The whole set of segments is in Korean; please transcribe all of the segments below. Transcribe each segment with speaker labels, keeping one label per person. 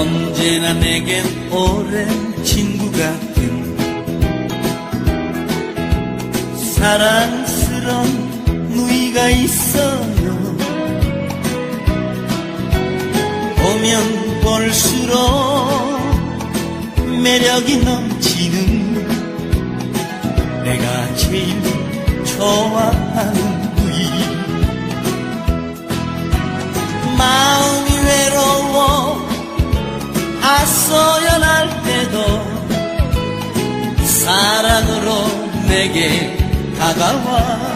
Speaker 1: 언제나 내겐 오랜 친구 같은 사랑스런 누이가 있어요. 보면 볼수록 매력이 넘치는 내가 제일 좋아하는 아소연할 때도 사랑으로 내게 다가와.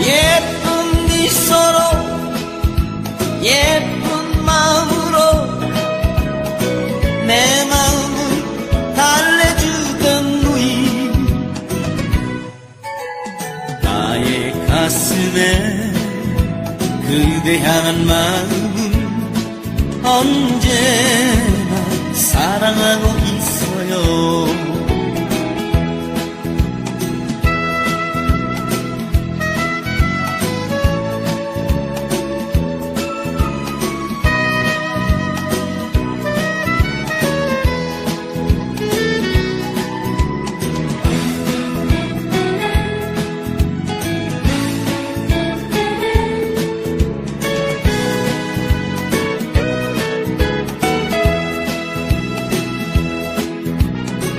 Speaker 1: 예쁜 미소로 예쁜 마음으로 내 마음을 달래주던 누이. 나의 가슴에 그대 향한 마음은 언제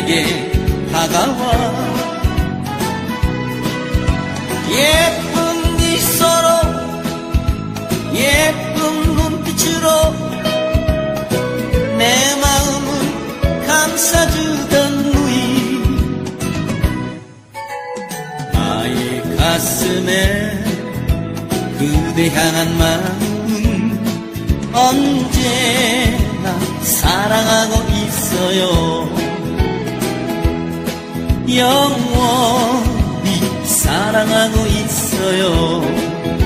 Speaker 1: 내게 다가와. 예쁜 미소로 예쁜 눈빛으로 내 마음을 감싸주던 누이 나의 가슴에 그대 향한 마음은 언제나 사랑하고 있어요 영원히 사랑하고 있어요